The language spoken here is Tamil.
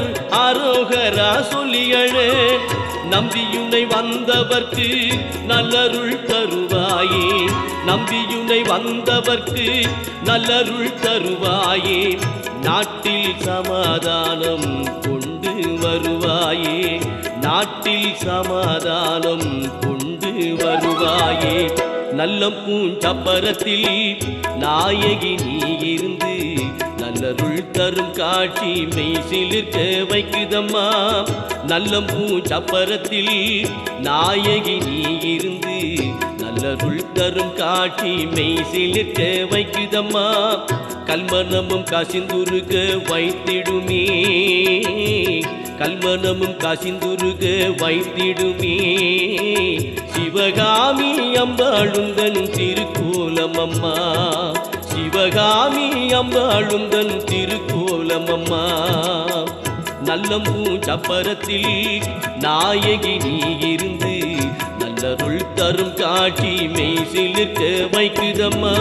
பக்தர் ஆரோகரா சொல்லியழ நம்பியுனை வந்தவர்க்கு நல்லருள் தருவாயே. நம்பியுனை வந்தவர்க்கு நல்லருள் தருவாயே. நாட்டில் சமாதானம் கொண்டு வருவாயே. நாட்டில் சமாதானம் கொண்டு வருவாயே. நல்ல பூஞ்சப்பரத்தில் நாயகி நீ இருந்து நல்லருள் தரும் காட்சி மெய் சிலிர்க்க வைக்குதம்மா நல்ல பூச்சப்பரத்தில் நாயகி நீ இருந்து நல்லருள் தரும் காட்சி மெய் சிலிர்க்க வைக்குதம்மா. கல்மனமும் காசிந்துருக வைத்திடுமே. கல்மனமும் காசிந்துருக வைத்திடுமே. சிவகாமி அம்பாளுந்தன் திருக்கோலம் அம்மா சிவகாமி அம்பாளுந்தன் திருக்கோலம் அம்மா நல்லம்பூ சப்பரத்தில் நாயகி நீ இருந்து நல்லருள் தரும் காட்சி மெய் சிலிர்க்க வைக்குதம்மா.